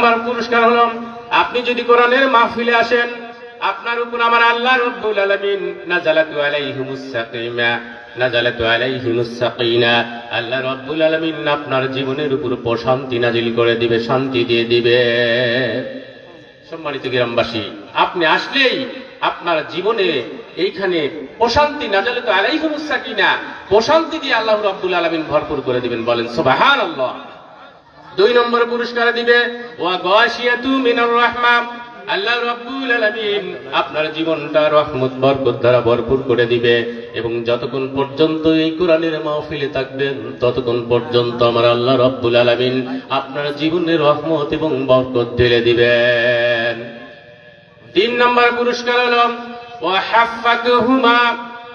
আমার পুরস্কার হলো, আপনি যদি কোরআনের মাহফিলে আসেন, আপনার উপর আমার আল্লাহ রব্বুল আলামিন নাজালাতু আলাইহিমুস সাকিমা, নাজালাতু আলাইহিমুস সাকিনা, আল্লাহ রব্বুল আলামিন আপনার জীবনের উপর প্রশান্তি নাজিল করে দিবে, শান্তি দিয়ে দিবে। সম্মানিত গ্রামবাসী, আপনি আসলেই আপনার জীবনে এইখানে প্রশান্তি, নাজালাতু আলাইহিমুস সাকিনা, প্রশান্তি দিয়ে আল্লাহ রব্বুল আলামিন ভরপুর করে দিবেন, বলেন সুবহানাল্লাহ। দুই নম্বর পুরস্কার দিবে আল্লাহ রাব্বুল আলামিন আপনার জীবনটা রহমত, বরকত দ্বারা ভরপুর করে দিবে এবং যতক্ষণ পর্যন্ত এই কোরআনের মাহফিলে থাকবেন, ততক্ষণ পর্যন্ত আমার আল্লাহ রাব্বুল আলামিন আপনার জীবনে রহমত এবং বরকত ঢেলে দিবেন। তিন নম্বর পুরস্কার হলো, ওয়া হাফাতুহুমা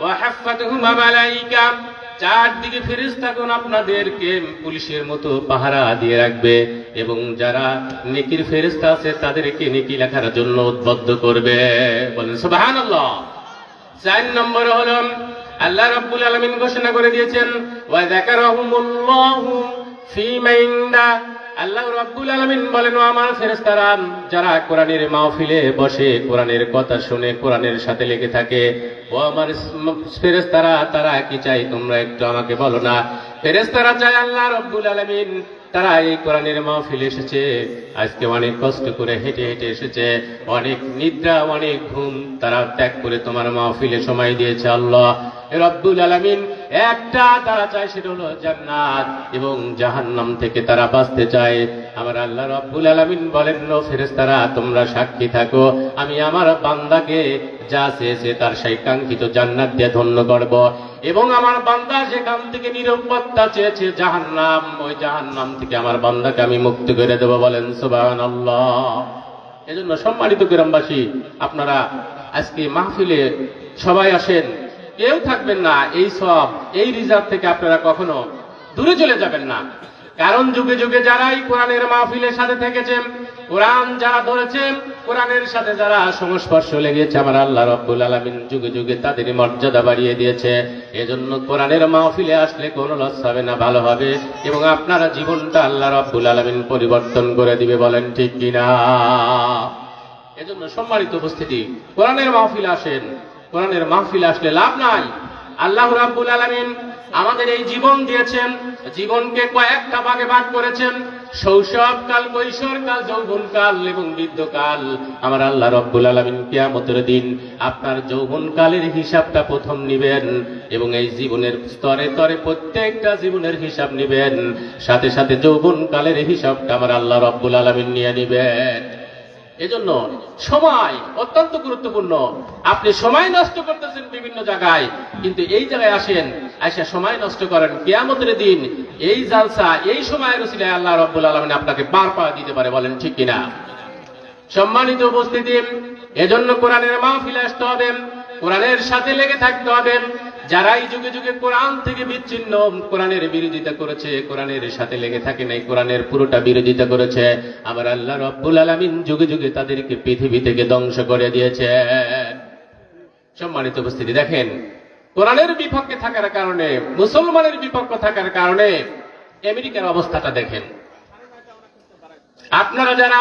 ওয়া হাফাতুহুমা মালাইকা। চারদিকে ফেরেশতাগণ আপনাদেরকে পুলিশের মতো পাহারা দিয়ে রাখবে এবং যারা নেকির ফেরেস্তা আছে তাদেরকে নেকি লেখার জন্য উদ্বুদ্ধ করবে। বলেন সুবাহান চার নম্বর হল, আল্লাহ রাব্বুল আলমিন ঘোষণা করে দিয়েছেন, ওয়া দেখার ফি আল্লাহ রাব্বুল আলামিন বলেন আমার ফেরেশতারা, যারা কোরআনের মাহফিলে বসে, কোরআনের কথা শুনে, কোরআনের সাথে লেগে থাকে, ও আমার ফেরেশতারা, তারা কি চাই তোমরা একটু আমাকে বলো না? ফেরেশতারা চায়, আল্লাহ রাব্বুল আলামিন, তারা এই কোরআনের মাহফিলে এসেছে, আজকে অনেক কষ্ট করে হেঁটে হেঁটে এসেছে, অনেক নিদ্রা, অনেক ঘুম, তারা ত্যাগ করে তোমার মাহফিলে সময় দিয়েছে আল্লাহ। রব্বুল আলামিন, একটা তারা চায় সেটা হলো জান্নাত এবং জাহান্নাম থেকে তারা বাঁচতে চায়। আমার আল্লাহ রব্বুল আলামিন বলেন নো ফেরেশতারা, তোমরা সাক্ষী থাকো। আমি আমার বান্দাকে যা চেয়েছে তার সেই কাঙ্ক্ষিত জান্নাত দিয়ে ধন্য করব। এবং আমার বান্দা যেখান থেকে নিরাপত্তা চেয়েছে জাহান্নাম। ওই জাহান্নাম থেকে আমার বান্দাকে আমি মুক্ত করে দেব বলেন, সুবহানাল্লাহ। এজন্য সম্মানিত গ্রামবাসী, আপনারা আজকে মাহফিলে সবাই আসেন। কেউ থাকবেন না, এই সব, এই রিজার্ভ থেকে আপনারা কখনো দূরে চলে যাবেন না। কারণ যুগে যুগে যারাই কোরআনের মাহফিলের সাথে থেকেছেন, কোরআন যারা ধরেছেন, কোরআনের সাথে যারা সংস্পর্শ লেগেছে, আমার আল্লাহ রব্বুল আলমিন যুগে যুগে তাদের মর্যাদা বাড়িয়ে দিয়েছে। এজন্য কোরআনের মাহফিলে আসলে কোনো লস হবে না, ভালো হবে। এবং আপনারা জীবনটা আল্লাহ রব্বুল আলমিন পরিবর্তন করে দিবে বলেন ঠিক কিনা? এজন্য সম্মানিত উপস্থিতি, কোরআনের মাহফিল আসেন। কোরআনের মাহফিল আসলে লাভ নাই। আল্লাহ রাব্বুল আলামিন আমাদের এই জীবন দিয়েছেন, জীবনকে কয়েকটা ভাগে ভাগ করেছেন, শৈশবকাল, কৈশোরকাল, যৌবনকাল এবং বৃদ্ধকাল। আমার আল্লাহ রব্বুল আলামিন কিয়ামতের দিন আপনার যৌবনকালের হিসাবটা প্রথম নিবেন এবং এই জীবনের স্তরে স্তরে প্রত্যেকটা জীবনের হিসাব নিবেন। সাথে সাথে যৌবনকালের হিসাবটা আমার আল্লাহ রব্বুল আলামিন নিয়ে নিবেন। এজন্য সময় অত্যন্ত গুরুত্বপূর্ণ। আপনি সময় নষ্ট করতেছেন বিভিন্ন জায়গায়, কিন্তু এই জায়গায় আসেন আসে সময় নষ্ট করেন। কেয়ামতের দিন এই জালসা, এই সময়ের রসিলায় আল্লাহ রব্বুল আলমিন আপনাকে পার পা দিতে পারে বলেন ঠিক কিনা? সম্মানিত উপস্থিতি, এজন্য কোরআনের মাহফিলে আসতে হবে, কোরআনের সাথে লেগে থাকতে হবে যারাই যুগে যুগে কোরআন থেকে বিচ্ছিন্ন, কোরআনের বিরোধিতা করেছে, কোরআনের সাথে লেগে থাকে নাই, কোরআনের পুরোটা বিরোধিতা করেছে। আমার আল্লাহ রব্বুল আলমিন যুগে যুগে তাদেরকে পৃথিবী থেকে ধ্বংস করে দিয়েছে। সম্মানিত উপস্থিতি, দেখেন, কোরআনের বিপক্ষে থাকার কারণে, মুসলমানের বিপক্ষে থাকার কারণে আমেরিকার অবস্থাটা দেখেন। আপনারা যারা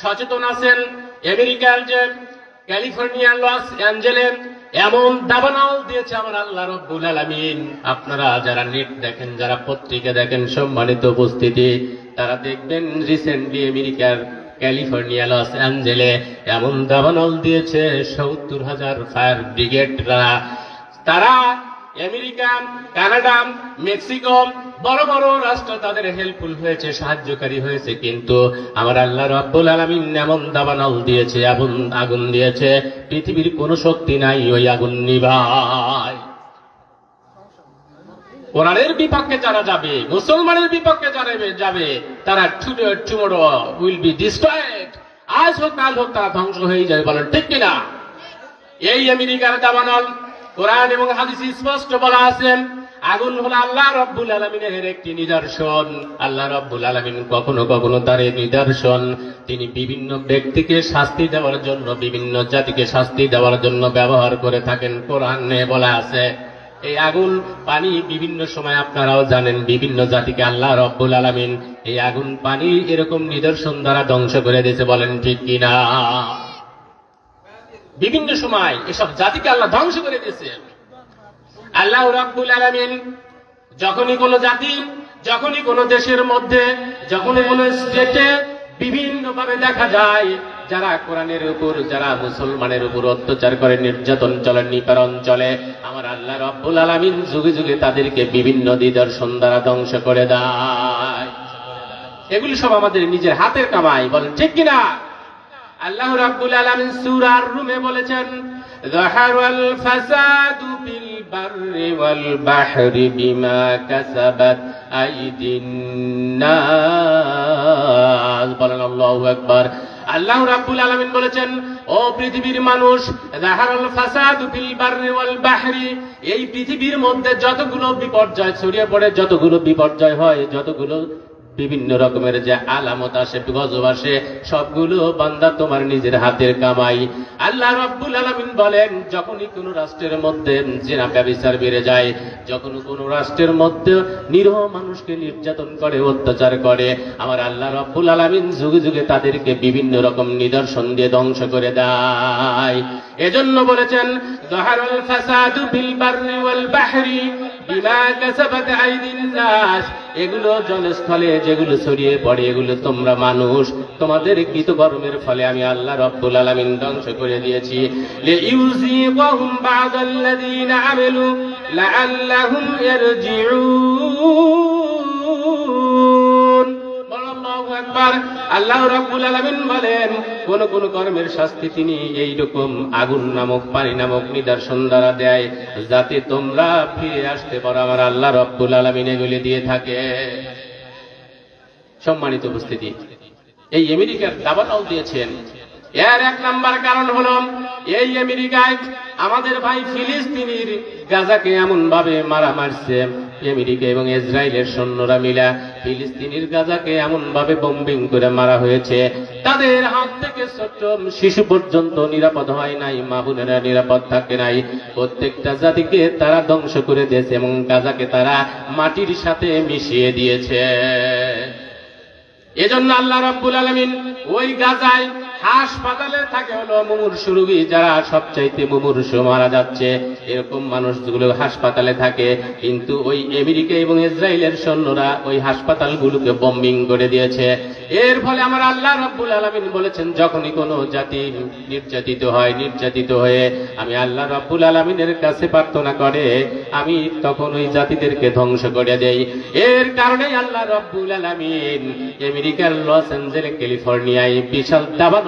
সচেতন আছেন, আমেরিকার যে ক্যালিফোর্নিয়া, লস অ্যাঞ্জেলে এমন দাবানাল দিয়েছে আমার আল্লাহ রব্বুল আলামিন। আপনারা যারা নেট দেখেন, যারা পত্রিকা দেখেন, সম্মানিত উপস্থিতি, তারা দেখবেন রিসেন্টলি আমেরিকার ক্যালিফোর্নিয়া লস অ্যাঞ্জেলে এমন দাবানল দিয়েছে সত্তর হাজার ফায়ার ব্রিগেডরা তারা আমেরিকা কানাডা, মেক্সিকো, বড় বড় রাষ্ট্র তাদের হেল্পফুল হয়েছে, সাহায্যকারী হয়েছে, কিন্তু আমার আল্লাহ রব্বুল আলমিন এমন দাবানল দিয়েছে, আগুন আগুন দিয়েছে, পৃথিবীর কোনো শক্তি নাই, ওই আগুন নিভায়। কোরআনের বিপক্ষে যারা যাবে, মুসলমানের বিপক্ষে যারা যাবে, তারা টুমোরো উইল বি ডিস্ট্রয়েড আজ হোক, কাল হোক, তারা ধ্বংস হয়ে যাবে, বলেন ঠিক কিনা? এই আমেরিকার দাবানল কোরআন এবং হাদিস স্পষ্ট বলা আছেন আগুন হলো আল্লাহ রব্বুল আলমিনের একটি নিদর্শন। আল্লাহ রব্বুল আলমিন কখনো কখনো তার এই নিদর্শন, তিনি বিভিন্ন ব্যক্তিকে শাস্তি দেওয়ার জন্য, বিভিন্ন জাতিকে শাস্তি দেওয়ার জন্য ব্যবহার করে থাকেন, কোরআনে বলা আছে। এই আগুন, পানি বিভিন্ন সময় আপনারাও জানেন, বিভিন্ন জাতিকে আল্লাহ রব্বুল আলামিন এই আগুন, পানি এরকম নিদর্শন দ্বারা ধ্বংস করে দিয়েছে, বলেন ঠিক কিনা? বিভিন্ন সময় এসব জাতিকে আল্লাহ ধ্বংস করে দিয়েছে আল্লাহ রাব্বুল আলামিন যখনই কোন জাতি, যখনই কোন দেশের মধ্যে, যখনই কোন স্টেটে বিভিন্ন ভাবে দেখা যায়, যারা কোরআনের উপর, যারা মুসলমানের উপর অত্যাচার করে, নির্যাতন চলে, নিপীড়ন চলে, আমার আল্লাহ রব্বুল আলামিন যুগে যুগে তাদেরকে বিভিন্ন নিদর্শন দ্বারা ধ্বংস করে দেয়। এগুলি সব আমাদের নিজের হাতের কামাই, বলেন ঠিক কিনা? আল্লাহ রাব্বুল আলামিন সূরার রুমে বলেছেন যাহারাল ফাসাদু ফিল বাররি ওয়াল বাহরি বিমা কাসাবাত আইদিন নাস। বলেন আল্লাহু আকবার। আল্লাহ রাব্বুল আলামিন বলেছেন, ও পৃথিবীর মানুষ যাহারাল ফাসাদু ফিল বাররি ওয়াল বাহরি, এই পৃথিবীর মধ্যে যতগুলো বিপর্যয় ছড়িয়ে পড়ে, যতগুলো বিপর্যয় হয়, যতগুলো বিভিন্ন রকমের যে আলামত আসে, গজব আসে, সবগুলো বান্দা তোমার নিজের হাতের কামাই। আল্লাহ রব্বুল আলামিন বলেন, যখনই কোনো রাষ্ট্রের মধ্যে জেনা ব্যবচার বেড়ে যায়, যখন কোনো রাষ্ট্রের মধ্যে নিরহ মানুষকে নির্যাতন করে, অত্যাচার করে, আমার আল্লাহ রব্বুল আলামিন যুগে যুগে তাদেরকে বিভিন্ন রকম নিদর্শন দিয়ে ধ্বংস করে দেয়। এজন্য বলেছেন দহারুল ফাসাদু বিল ওয়াল বাহরি আইদিন এগুলো জনস্থলে যেগুলো ছড়িয়ে পড়ে, এগুলো তোমরা মানুষ। তোমাদের কৃতকর্মের ফলে আমি আল্লাহ রব্বুল আলামিন ধ্বংস করে দিয়েছি। বা'দাল্লাযীনা ইয়ারজিউন বলো আল্লাহু আকবার আল্লাহ রব্বুল আলমিন বলেন, কোন কোন কর্মের শাস্তি তিনি এই রকম আগুন নামক, পানি নামক নিদর্শন দ্বারা দেয়, যাতে তোমরা ফিরে আসতে পারো। আমার আল্লাহ রব্বুল আলমিন এগুলি দিয়ে থাকে। সম্মানিত উপস্থিতি, এই আমেরিকার দাবাটাও দিয়েছেন এর এক নাম্বার কারণ হলো, এই আমেরিকায় আমাদের ভাই ফিলিস্তিনির গাজাকে এমন ভাবে মারা মারছে। আমেরিকা এবং ইসরায়েলের সৈন্যরা মিলা ফিলিস্তিনির গাজাকে এমন ভাবে বম্বিং করে মারা হয়েছে। তাদের হাত থেকে ছোট্ট শিশু পর্যন্ত নিরাপদ হয় নাই, মা বোনেরা নিরাপদ থাকে নাই। প্রত্যেকটা জাতিকে তারা ধ্বংস করে দিয়েছে এবং গাজাকে তারা মাটির সাথে মিশিয়ে দিয়েছে। এজন্য আল্লাহ রাব্বুল আলমিন ওই গাজায় হাসপাতালে থাকে হলো মুমূর্ষু রোগী যারা সবচাইতে মুমূর্ষু মারা যাচ্ছে। এরকম মানুষগুলো হাসপাতালে থাকে, কিন্তু ওই আমেরিকা এবং ইসরায়েলের সৈন্যরা ওই হাসপাতালগুলোকে বম্বিং করে দিয়েছে। এর ফলে আমার আল্লাহ রাব্বুল আলামিন বলেছেন, যখনই কোনো জাতি নির্যাতিত হয়, নির্যাতিত হয়ে আমি আল্লাহ রাব্বুল আলামিনের কাছে প্রার্থনা করে, আমি তখন ওই জাতিদেরকে ধ্বংস করে দেই। এর কারণেই আল্লাহ রাব্বুল আলামিন আমেরিকার লস অ্যাঞ্জেলেস, ক্যালিফোর্নিয়ায় বিশাল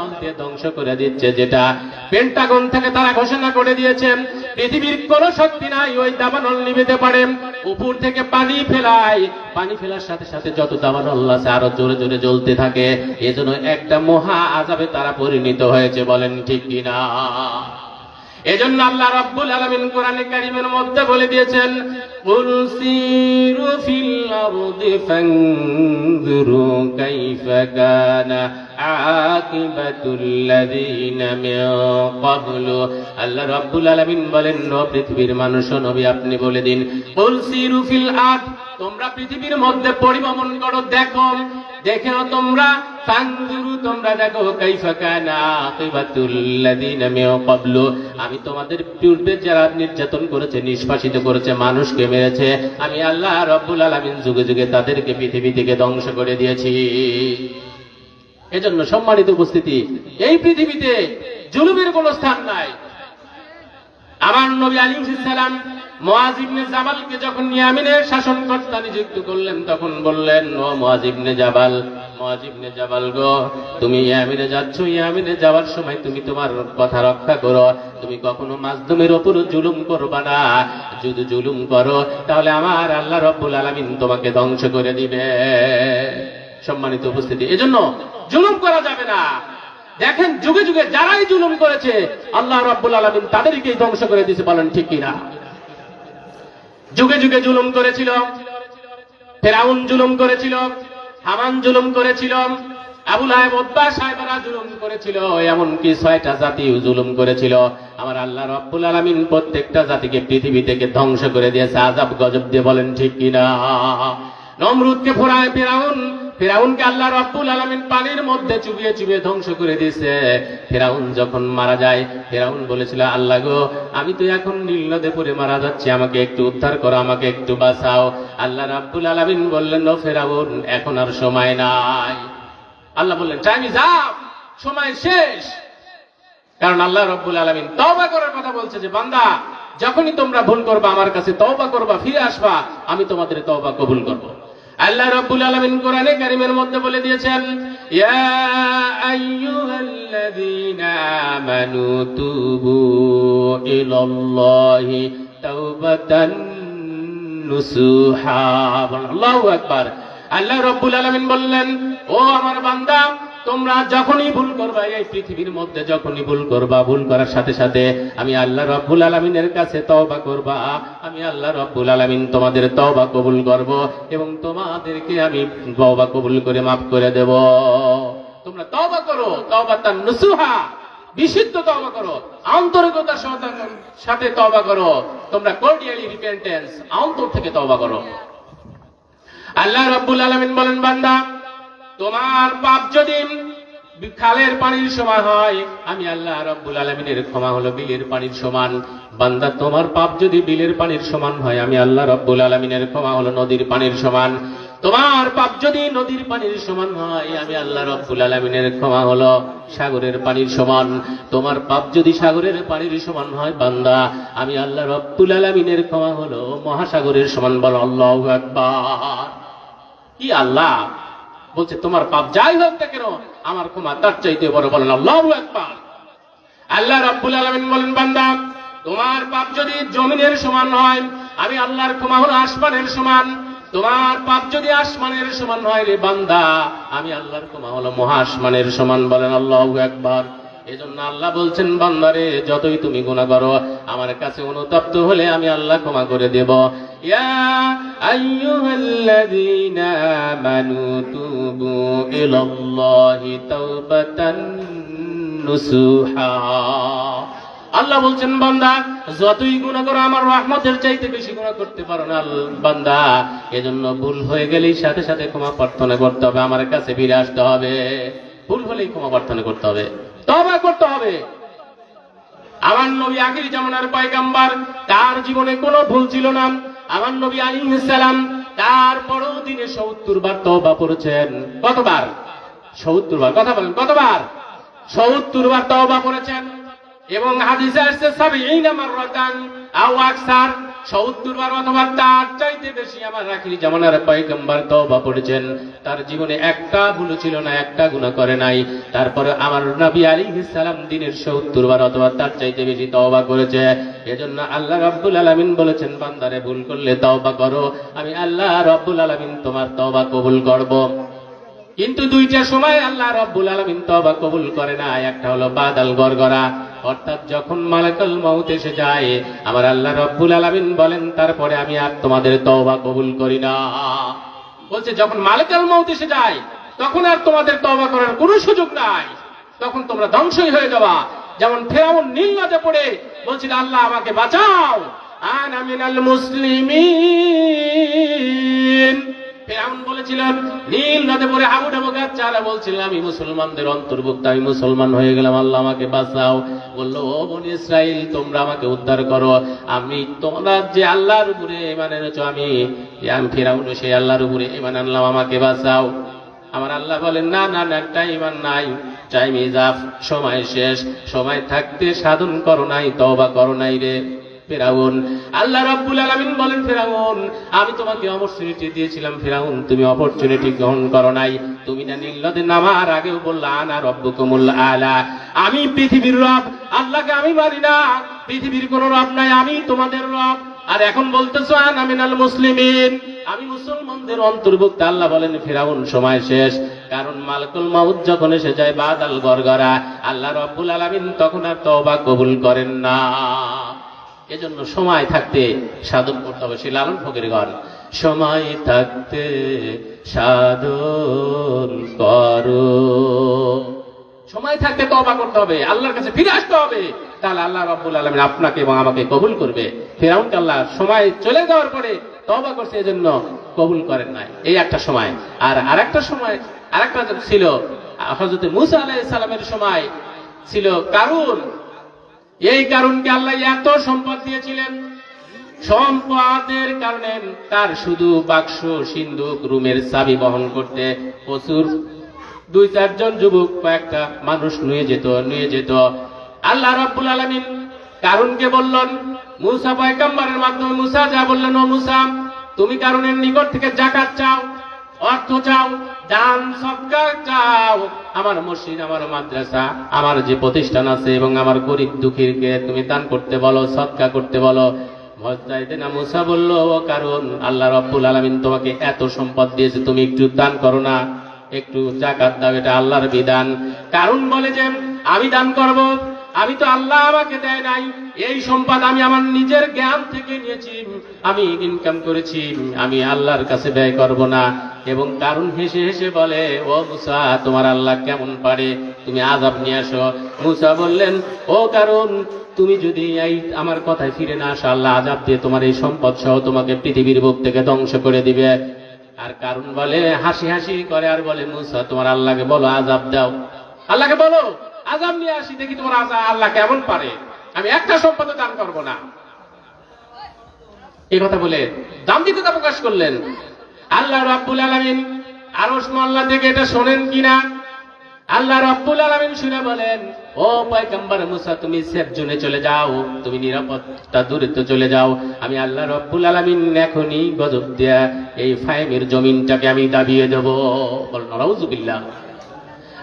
দিয়ে ধ্বংস করে দিচ্ছে যেটা পেন্টাগন থেকে তারা ঘোষণা করে দিয়েছে। পৃথিবীর কোন শক্তি নাই, ওই দাবানল নিবেতে পারে। উপর থেকে পানি ফেলায়। পানি ফেলার সাথে সাথে যত দাবানল আছে আরও জোরে জোরে জ্বলতে থাকে। এজন্য একটা মহা আজাবে তারা পরিণত হয়েছে, বলেন ঠিক কিনা? এজন্য আল্লাহ রাব্বুল আলামিন কোরআনে কারীমের মধ্যে বলে দিয়েছেন, কুল সিরু ফিল আরদি ফানজুরু কাইফা কানা আকিবাতুল লাযিনা মিন ক্বাবলু। আল্লাহ রাব্বুল আলামিন বলেন, ও পৃথিবীর মানুষ নবী, আপনি বলে দিন, কুল সিরু ফিল আরদ তোমরা পৃথিবীর মধ্যে পরিভ্রমণ করো, দেখো। দেখেও তোমরা। ফানজুরু, তোমরা দেখো, কাইফা কানা আকিবাতুল লাযিনা মিন ক্বাবলু। আমি তোমাদের পূর্বে যারা নির্যাতন করেছে, নিষ্পাসিত করেছে, মানুষকে মেরেছে, আমি আল্লাহ রব্বুল আলামিন যুগে যুগে তাদেরকে পৃথিবী থেকে ধ্বংস করে দিয়েছি। এজন্য সম্মানিত উপস্থিতি, এই পৃথিবীতে জুলুমের কোনো স্থান নাই। আমার নবী আলী সালাম মোয়াজিবনে জাবালকে যখন ইয়ামিনের শাসনকর্তা নিযুক্ত করলেন, তখন বললেন, ও মোয়াজিবনে জাবাল মোয়াজিবনে জাবাল গো, তুমি ইয়ামিনে যাচ্ছ, ইয়ামিনে যাওয়ার সময় তুমি তোমার কথা রক্ষা করো, তুমি কখনো মাসদুমের ওপর জুলুম করবা না। যদি জুলুম করো, তাহলে আমার আল্লাহ রব্বুল আলামিন তোমাকে ধ্বংস করে দিবে। সম্মানিত উপস্থিতি, এজন্য জুলুম করা যাবে না। দেখেন, যুগে যুগে যারাই জুলুম করেছে, আল্লাহ রব্বুল আলামিন তাদেরকেই ধ্বংস করে দিয়েছে, বলেন ঠিক কিনা? যুগে যুগে জুলুম করেছিল। ফেরাউন জুলুম করেছিল, হামান জুলুম করেছিল, আবুল আহেব অব্বা সাহেবরা জুলুম করেছিল, এমনকি ছয়টা জাতি জুলুম করেছিল। আমার আল্লাহ রব্বুল আলমিন প্রত্যেকটা জাতিকে পৃথিবী থেকে ধ্বংস করে দিয়েছে। আজাব গজব দিয়ে বলেন, ঠিক কিনা? নমরুদকে ফোরায় ফেরাউন। ফেরাউনকে আল্লাহ রব্বুল আলমিন পানির মধ্যে চুবিয়ে চুবিয়ে ধ্বংস করে দিয়েছে। ফেরাউন যখন মারা যায়, ফেরাউন বলেছিল, আল্লাহ গো, আমি তো এখন নীলনদে পড়ে মারা যাচ্ছি, আমাকে একটু উদ্ধার করো, আমাকে একটু বাঁচাও। আল্লাহ রাব্বুল আলমিন বললেন, ও ফেরাউন, এখন আর সময় নাই। আল্লাহ বললেন টাইম ইজ আপ সময় শেষ। কারণ আল্লাহ রব্বুল আলমিন তওবা করার কথা বলছে যে, বান্দা, যখনই তোমরা ভুল করবা, আমার কাছে তওবা করবা, ফিরে আসবা, আমি তোমাদের তওবা কবুল করব। আল্লাহ রব্বুল আলমিন কোরআনে কারিমের মধ্যে বলে দিয়েছেন, ইয়া আইয়ুহাল্লাযীনা আমানু তুবু ইলাল্লাহি তাওবাতান নুসুহা। আল্লাহু আকবার। আল্লাহ রব্বুল আলামিন বললেন, ও আমার বান্দা তোমরা যখনই ভুল করবা, এই পৃথিবীর মধ্যে যখনই ভুল করবা, ভুল করার সাথে সাথে আমি আল্লাহ রব্বুল আলামিনের কাছে তওবা করবা। আমি আল্লাহ রব্বুল আলামিন তোমাদের তওবা কবুল করব এবং তোমাদেরকে আমি তওবা কবুল করে মাফ করে দেব। তোমরা তওবা করো তওবা তার নুসুহা, বিশুদ্ধ তওবা করো, আন্তরিকতার সাথে- তওবা করো। তোমরা কোর্ডিয়ালি রিপেন্টেন্স অন্তর থেকে তওবা করো। আল্লাহ রব্বুল আলমিন বলেন, বান্দা তোমার পাপ যদি খালের পানির সমান হয়, আমি আল্লাহ রব্বুল আলমিনের ক্ষমা হলো বিলের পানির সমান। বান্দা, তোমার পাপ যদি বিলের পানির সমান হয়, আমি আল্লাহ রব্বুল আলমিনের ক্ষমা হলো নদীর পানির সমান। তোমার পাপ যদি নদীর পানির সমান হয়, আমি আল্লাহ রব্বুল আলমিনের ক্ষমা হলো সাগরের পানির সমান। তোমার পাপ যদি সাগরের পানির সমান হয়, বান্দা, আমি আল্লাহ রব্বুল আলমিনের ক্ষমা হলো মহাসাগরের সমান বল আল্লাহ একবার কি আল্লাহ? বলছে, তোমার পাপ যাই হোক না কেন, আমার ক্ষমা তার চাইতে বড় বলেন আল্লাহ একবার আল্লাহ রাব্বুল আলমিন বলেন, বান্দা, তোমার পাপ যদি জমিনের সমান হয়, আমি আল্লাহর ক্ষমা হল আসমানের সমান। তোমার পাপ যদি আসমানের সমান হয় রে বান্দা, আমি আল্লাহর ক্ষমা হলো মহা আসমানের সমান বলেন আল্লাহ একবার এজন্য আল্লাহ বলছেন, বান্দারে, যতই তুমি গুনাহ করো, আমার কাছে অনুতপ্ত হলে আমি আল্লাহ ক্ষমা করে দেব। ইয়া নুসুহা। আল্লাহ বলছেন, বান্দা, যতই গুণা করো, আমার রহমতের চাইতে বেশি গুণা করতে পারো না, বান্দা। এজন্য ভুল হয়ে গেলেই সাথে সাথে ক্ষমা প্রার্থনা করতে হবে, আমার কাছে ফিরে আসতে হবে। ভুল হলেই ক্ষমা প্রার্থনা করতে হবে। তবা করতে হবে। আমার নবী আখির জামানার পয়গাম্বার, তার জীবনে কোনো ভুল ছিল না। আমার নবী আলী সালাম তারপরও দিনে সত্তর বার তবা করেছেন। কতবার? সত্তর বার। কথা বলেন, কতবার? সত্তর বার তবা করেছেন। এবং হাদিসে আসছে, সাবিঈন মাররাতান আও আকসার সত্তর বার অথবা তার চাইতে বেশি আমার রাখির জামানার পয়গম্বর তওবা পড়েছেন তার জীবনে একটা ভুল ছিল না, একটা গুনাহ করে নাই। তারপরে আমার নবী আলাইহিস সালাম দিনের সত্তর বার অথবা তার চাইতে বেশি তওবা করেছে। এজন্য আল্লাহ রাব্বুল আলামিন বলেছেন, বান্দারে ভুল করলে তওবা করো। আমি আল্লাহ রাব্বুল আলামিন তোমার তওবা কবুল করব। কিন্তু দুইটা সময় আল্লাহ রব্বুল আলমিন তবা কবুল করে না একটা হলো বাদাল গড়গড়া অর্থাৎ যখন মালাকাল মাউত এসে যায়, আমার আল্লাহ রব্বুল আলমিন বলেন, তারপরে আমি আর তোমাদের তবা কবুল করি না। বলছে, যখন মালাকাল মাউত এসে যায়, তখন আর তোমাদের তবা করার কোনো সুযোগ নাই। তখন তোমরা ধ্বংসই হয়ে যাবা। যেমন ফেরাউন নীল পড়ে, বলছিল, আল্লাহ, আমাকে বাঁচাও। আন আমিনাল মুসলিমিন। বলেছিলেন, নীল বলছিলেন আমি মুসলমানদের অন্তর্ভুক্ত মুসলমান হয়ে গেলাম, আল্লাহ আমাকে বাঁচাও। বলল তোমরা আমাকে উদ্ধার করো, আমি তোমরা যে আল্লাহর উপরে মানে আমি ফেরাউন সেই আল্লাহর উপরে ইমান আনলাম, আমাকে বাঁচাও। আমার আল্লাহ বলেন, না না না টাইম আর নাই সময় শেষ, সময় থাকতে সাধন করো নাই তবা করো নাই রে। ফেরাউন। আল্লাহ রাব্বুল আলামিন বলেন, ফেরাউন, আমি তোমাকে অপরচুনিটি দিয়েছিলাম। ফেরাউন, তুমি অপরচুনিটি গ্রহণ করো নাই। তুমি না নীলনদে নামার আগেও বললা, আনা রব্বুকুমুল আলা। আমি পৃথিবীর রব, আল্লাহকে আমি মানি না। পৃথিবীর কোন রব নাই, আমি তোমাদের রব। আর এখন বলতেছো, আন আমিনাল মুসলিমিন। আমি মুসলমানদের অন্তর্ভুক্ত। আল্লাহ বলেন, ফেরাউন, সময় শেষ। কারণ মালকুল মাউদ যখন এসে যায়, বাদাল গরগরা আল্লাহ রব্বুল আলামিন তখন আর তওবা কবুল করেন না। এজন্য সময় থাকতে সাধন করতে হবে সে লালন ফকির গান সময় থাকতে সাধন করো। সময় থাকতে তবা করতে হবে, আল্লাহর কাছে ফিরে আসতে হবে। তাহলে আল্লাহ রাব্বুল আলামিন আপনাকে এবং আমাকে কবুল করবে। ফেরাউনকে আল্লাহ সময় চলে যাওয়ার পরে তবা করছে, এজন্য কবুল করেন নাই। এই একটা সময়। আর আরেকটা সময়, আরেকটা ছিল, হযরত মুসা আলাইহিস সালামের সময় ছিল কারুন। এই কারণকে আল্লাহ এত সম্পদ দিয়েছিলেন। সম্পদের কারণে তার শুধু বাক্স সিন্ধুক রুমের চাবি বহন করতে প্রচুর দুই, চারজন যুবক কয়েকটা মানুষ নিয়ে যেত নিয়ে যেত। আল্লাহ রাব্বুল আলামিন কারণকে বললেন, মুসা পয়গম্বরের মাধ্যমে মুসা যা বললেন, ও মুসা, তুমি কারণের নিকট থেকে জাকাত চাও। অর্থ চাও, দান সৎকার চাও। আমার মসজিদ, আমার মাদ্রাসা, আমার যে প্রতিষ্ঠান আছে এবং আমার গরিব দুঃখীরকে তুমি দান করতে বলো, সৎকার করতে বলো। না মুসা বলল কারণ আল্লাহ রব্বুল আলমিন তোমাকে এত সম্পদ দিয়েছে, তুমি একটু দান করো না, একটু জাকাত দাও, এটা আল্লাহর বিধান। কারণ বলে যে, আমি দান করব। আমি তো আল্লাহ আমাকে দেয় নাই। এই সম্পদ আমি আমার নিজের জ্ঞান থেকে নিয়েছি। আমি ইনকাম করেছি। আমি আল্লাহর কাছে ব্যয় করব না। এবং কারণ হেসে হেসে বলে, ও মুসা, তোমার আল্লাহ কেমন পারে? তুমি আজাব নিয়ে আসো। মুসা বললেন, ও কারণ তুমি যদি এই আমার কথায় ফিরে না আসো, আল্লাহ আজাব দিয়ে তোমার এই সম্পদ সহ তোমাকে পৃথিবীর বুক থেকে ধ্বংস করে দিবে। আর কারণ বলে, হাসি হাসি করে আর বলে, মুসা, তোমার আল্লাহকে বলো আজাব দাও। আল্লাহকে বলো। আজাব নিয়ে আসি, দেখি তোমার আজাব আল্লাহ কেমন পারে। আমি একটা সম্পদ দান করব না। এই কথা বলে দাম্ভিকতা প্রকাশ করলেন। আল্লাহ রাব্বুল আলামিন আরশ মোল্লা থেকে এটা শোনেন কিনা? আল্লাহ রাব্বুল আলামিন শুনে বলেন, ও পয়গম্বর মুসা, তুমি সেফ জোনে চলে যাও, তুমি নিরাপত্তা দূরত্ব চলে যাও। আমি আল্লাহ রাব্বুল আলামিন এখনই গজব দেয়া এই ফাইমের জমিনটাকে আমি দাবিয়ে দেব। বল নরাউজুবিল্লাহ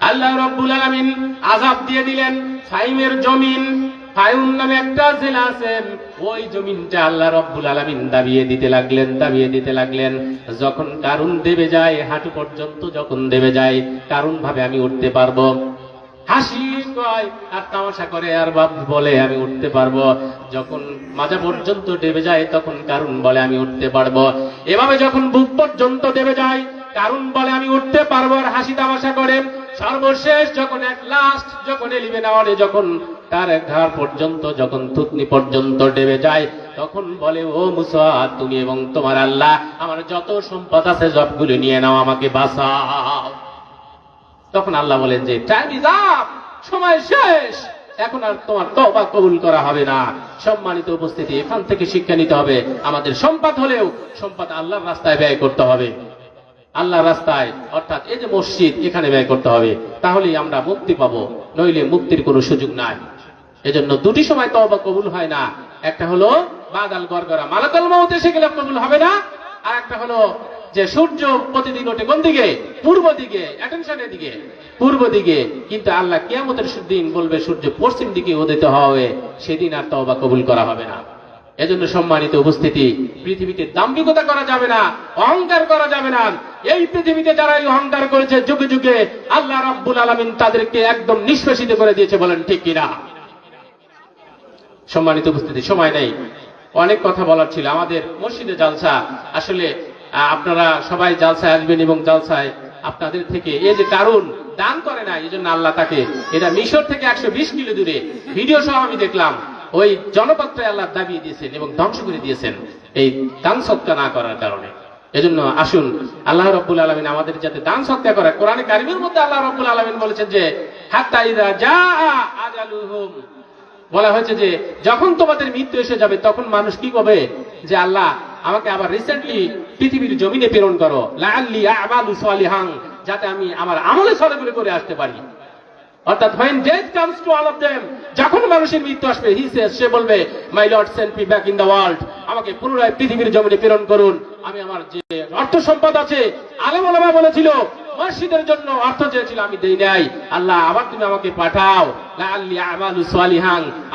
আল্লাহ রব্বুল আলামিন আজাব দিয়ে দিলেন ফাইমের জমিন। ফাইউন নামে একটা জেলা আছেন ওই জমিনটা আল্লাহ রব্বুল আলামিন দাবিয়ে দিতে লাগলেন, দাবিয়ে দিতে লাগলেন। যখন কারুন দেবে যায়, হাঁটু পর্যন্ত যখন দেবে যায় কারুন ভাবে আমি উঠতে পারব। হাসি কয়, আর তামাশা করে, আর বাপ বলে, আমি উঠতে পারব। যখন মাজা পর্যন্ত দেবে যায়, তখন কারুন বলে, আমি উঠতে পারব। এভাবে যখন বুক পর্যন্ত দেবে যায় কারণ বলে, আমি উঠতে পারব। আর হাসি তামাশা করে সর্বশেষ যখন এক লাস্ট যখন এলিভেন আওয়ারে যখন তার এক ঘাড় পর্যন্ত, যখন থুতনি পর্যন্ত ডেবে যায়, তখন বলে, ও মুসা তুমি এবং তোমার আল্লাহ, আমার যত সম্পদ আছে সবগুলো নিয়ে নাও, আমাকে বাঁচাও। তখন আল্লাহ বলেন যে টাইম ইজ আপ সময় শেষ, এখন আর তোমার তবা কবুল করা হবে না। সম্মানিত উপস্থিতি, এখান থেকে শিক্ষা নিতে হবে। আমাদের সম্পদ হলেও সম্পদ আল্লাহর রাস্তায় ব্যয় করতে হবে। আল্লাহ রাস্তায়, অর্থাৎ এই যে মসজিদ এখানে ব্যয় করতে হবে, তাহলেই আমরা মুক্তি পাবো, নইলে মুক্তির কোনো সুযোগ নাই। এজন্য দুটি সময় তওবা কবুল হয় না। একটা হলো বাদাল গড়গড়া মালাকাল মাউত এসে গেলে কবুল হবে না। আর একটা হলো যে সূর্য প্রতিদিন ওঠে কোন দিকে? পূর্ব দিকে অ্যাটেনশনের দিকে। পূর্ব দিকে, কিন্তু আল্লাহ কিয়ামতের দিন বলবে, সূর্য পশ্চিম দিকে উদিত হবে, সেদিন আর তওবা কবুল করা হবে না। এজন্য সম্মানিত উপস্থিতি, পৃথিবীতে দাম্ভিকতা করা যাবে না, অহংকার করা যাবে না। এই পৃথিবীতে যারা এই অহংকার করেছে, যুগে যুগে আল্লাহ রাব্বুল আলামিন তাদেরকে একদম নিষ্পেষিত করে দিয়েছে, বলেন, ঠিক কিনা? সম্মানিত উপস্থিতি, সময় নেই। অনেক কথা বলার ছিল। আমাদের মসজিদে জালসা, আসলে আপনারা সবাই জালসায় আসবেন এবং জালসায় আপনাদের থেকে এই যে কারণ দান করে না, এই জন্য আল্লাহ তাকে, এটা মিশর থেকে একশো বিশ কিলো দূরে, ভিডিও সহ আমি দেখলাম, ওই জনপত্রে আল্লাহ দাবিয়ে দিয়েছেন এবং ধ্বংস করে দিয়েছেন, এই দান সৎকা না করার কারণে। এজন্য আসুন, আল্লাহ রব্বুল আলমিন আমাদের যাতে দান সৎকা করে। কোরআনে কারিমের মধ্যে আল্লাহ রব্বুল আলমিন বলেছেন যে বলা হয়েছে যে, যখন তোমাদের মৃত্যু এসে যাবে, তখন মানুষ কি করবে? যে, আল্লাহ, আমাকে আবার রিসেন্টলি পৃথিবীর জমিনে প্রেরণ করো। লাআল্লি আ'মালু সালিহান, যাতে আমি আমার আমলে সলেগুলো করে আসতে পারি। অর্থাৎ when death comes to all of them, যখন মানুষের মৃত্যু আসবে, he says, সে বলবে মাই lord, send me back in the world আমাকে পুনরায় পৃথিবীর জমিনে প্রেরণ করুন। আমি আমার যে অর্থ সম্পদ আছে, আলেম ওলামা বলেছিল, মসজিদের জন্য অর্থ চেয়েছিল, আমি দেই নাই। আল্লাহ, আবার তুমি আমাকে পাঠাও।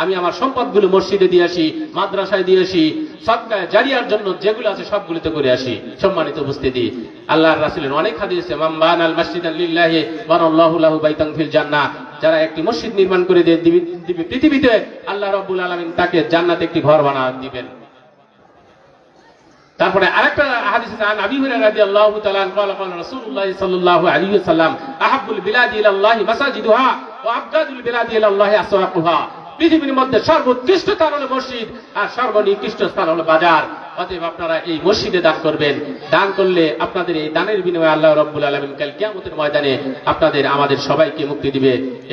আমি আমার সম্পদগুলো মসজিদে দিয়ে আসি, মাদ্রাসায় দিয়ে আসি সদকায় জারিয়ার জন্য যেগুলো আছে সবগুলোতে করে আসি। সম্মানিত উপস্থিতি আল্লাহর রাসূলের অনেক হাদিস মাম বানাল মাসজিদান লিল্লাহি বানাল্লাহু লাহু বাইতান ফিল জান্নাহ যারা একটি মসজিদ নির্মাণ করে দিয়ে দিবি- দিবি পৃথিবীতে আল্লাহ রাব্বুল আলামিন তাকে জান্নাতে একটি ঘর বানা দিবেন তারপরে আরেকটা হাদিস আছে আন আবি হুরায়রা রাদিয়াল্লাহু তাআলা আনহু قال قال رسول الله صلى الله عليه وسلم احب البلاد الى الله مساجدها وابغض البلاد الى الله اسواقها পৃথিবীর মধ্যে সর্বোৎকৃষ্ট স্থান হলো মসজিদ আর সর্বনিকৃষ্ট স্থান হলো বাজার অতএব আপনারা এই মসজিদে দান করবেন। দান করলে আপনাদের এই দানের বিনিময়ে আল্লাহ রব্বুল আলমিন কাল কিয়ামতের ময়দানে আপনাদের, আমাদের সবাইকে মুক্তি দিবে।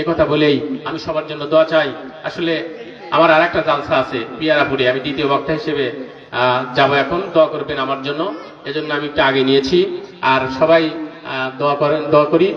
কথা বলেই আমি সবার জন্য দোয়া চাই। আসলে আমার আর একটা জালসা আছে, পিয়ারাপুরে। আমি দ্বিতীয় বক্তা হিসেবে যাব এখন। দোয়া করবেন আমার জন্য। এজন্য আমি একটু আগে নিয়েছি। আর সবাই দোয়া করেন, দোয়া করি।